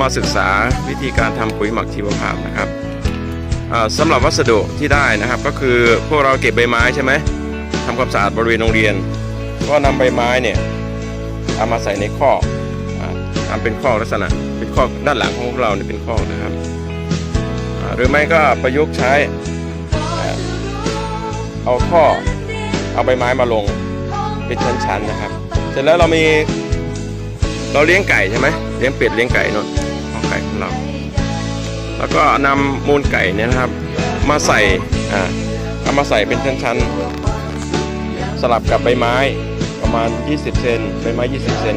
มาศึกษาวิธีการทำปุ๋ยหมักชีวภาพนะครับอ่าสำหรับวัสดุที่ได้นะครับ ก็คือพวกเราเก็บใบไม้ใช่ไหมทำความสะอาดบริเวณโรงเรียน ก็นำใบไม้เนี่ยเอามาใส่ในข้อกอ่าทำเป็นข้อลักษณะ เป็นข้อด้านหลังของพวกเราเนี่ยเป็นข้อนะครับหรือไม่ก็ประยุกต์ใช้เอาท่อเอาใบไม้มาลงเป็นชั้นๆนะครับ เสร็จแล้วเรามีเราเลี้ยงไก่ใช่ไหมเลี้ยงเป็ดเลี้ยงไก่เนอะ ไก่ของเรา แล้วก็นำมูลไก่เนี่ยนะครับ มาใส่อ่าเอามาใส่เป็นชั้นๆ สลับกับใบไม้ประมาณ 20 เซนใบไม้ 20 เซน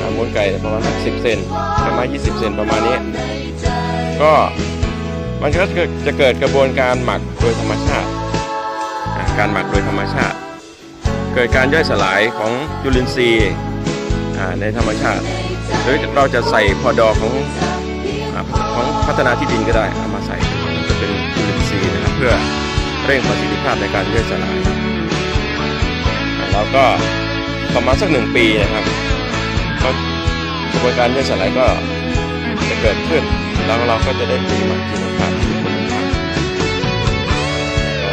อ่ามูลไก่ประมาณ10เซนใบไม้ 20 เซนประมาณนี้ ก็มันก็จะเกิดกระบวนการหมักโดยธรรมชาติอ่าการหมักโดยธรรมชาติ เกิดการย่อยสลายของจุลินทรีย์อ่าในธรรมชาติ หรือเราจะใส่พอดอของของพัฒนาที่ดินก็ได้เอามาใส่จะเป็นจุลินทรีย์นะครับเพื่อเร่งประสิทธิภาพในการย่อยสลายแล้วก็ประมาณสักหนึ่งปีนะครับกระบวนการย่อยสลายก็จะเกิดขึ้น แล้วเราก็จะได้ปุ๋ยหมักชีวภาพที่คุณภาพ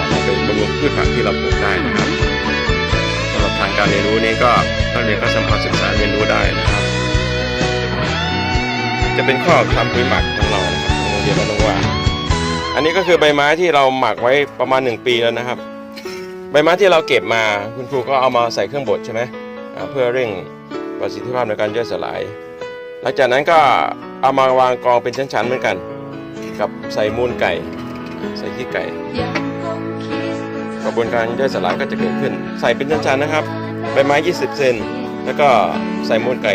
เอาไปบำรุงพืชผักที่เราปลูกได้นะครับสำหรับทางการเรียนรู้นี้ก็นักเรียนก็สามารถศึกษาเรียนรู้ได้นะครับ จะเป็นข้อทำปุ๋ยหมักของเรานะครับของโรงเรียนบ้านนงว่า อันนี้ก็คือใบไม้ที่เราหมักไว้ประมาณ 1 ปีแล้วนะครับ ใบไม้ที่เราเก็บมาคุณครูก็เอามาใส่เครื่องบดใช่ไหมเพื่อเร่งประสิทธิภาพในการย่อยสลาย หลังจากนั้นก็เอามาวางกองเป็นชั้นๆเหมือนกัน กับใส่มูลไก่ ใส่ขี้ไก่ กระบวนการย่อยสลายก็จะเกิดขึ้น ใส่เป็นชั้นๆนะครับ ใบไม้ 20 เซน แล้วก็ใส่มูลไก่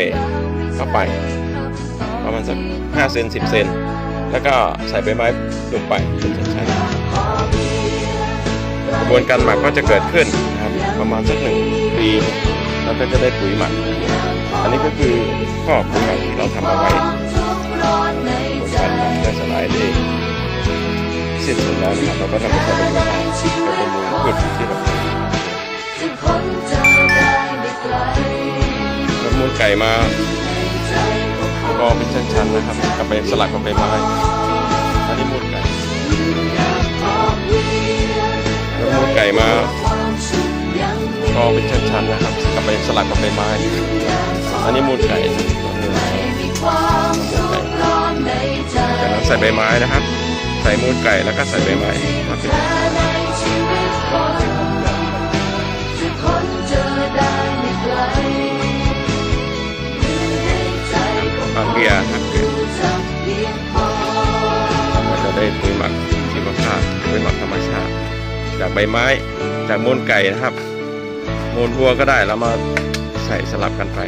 เข้าไป ประมาณสัก5เซน10 เซน แล้วก็ใส่ใบไม้ลงไปเป็นชั้นๆกระบวนการหมักก็จะเกิดขึ้นนะครับประมาณสักหนึ่งปีแล้วก็จะได้ปุ๋ยหมัก อันนี้ก็คือข้อปุ๋ยหมักที่เราทำเอาไว้กระบวนการหมักย่อยสลายได้สิ้นสุดแล้วนะครับเราก็นำไปใช้ประโยชน์ได้เป็นมูลพืชที่เราปลูกนำมูลไก่มาก อเป็นชั้นๆนะครับกับใบสลักกับใบไม้อันนี้มูลไก่นำมูลไก่มากอเป็นชั้นๆนะครับกับใบสลักกับใบไม้อันนี้มูลไก่มูลไก่จากนั้นใส่ใบไม้นะครับ ใส่มูลไก่แล้วก็ใส่ใบไม้มาเป็น ปากเบียร์ครับเบียร์เราจะได้ปุ๋ยหมักชีวภาพปุ๋ยหมักธรรมชาติ จากใบไม้จากมูลไก่นะครับมูลวัวก็ได้แล้วมาใส่สลับกันไป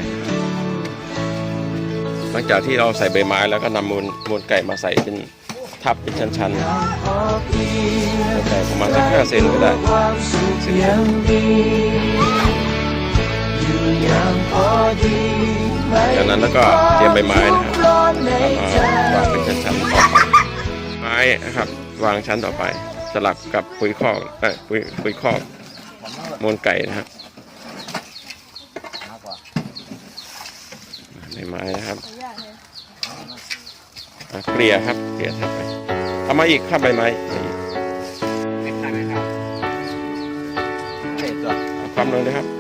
หลังจากที่เราใส่ใบไม้แล้วก็นำมูลมูลไก่มาใส่เป็นทับเป็นชั้นๆมูลไก่ประมาณสักห้าเซนก็ได้สิบเซน จากนั้นแล้วก็เตรียมใบไม้นะครับวางเป็นชั้นๆต่อไปไม้นะครับวางชั้นต่อไป สลับกับปุ๋ยคอกปุ๋ยปุ๋ยคอกมูลไก่นะครับในไม้นะครับเกลี่ยครับเกลี่ยทับไปทำมาอีกครับใบไม้ความลงเลยครับ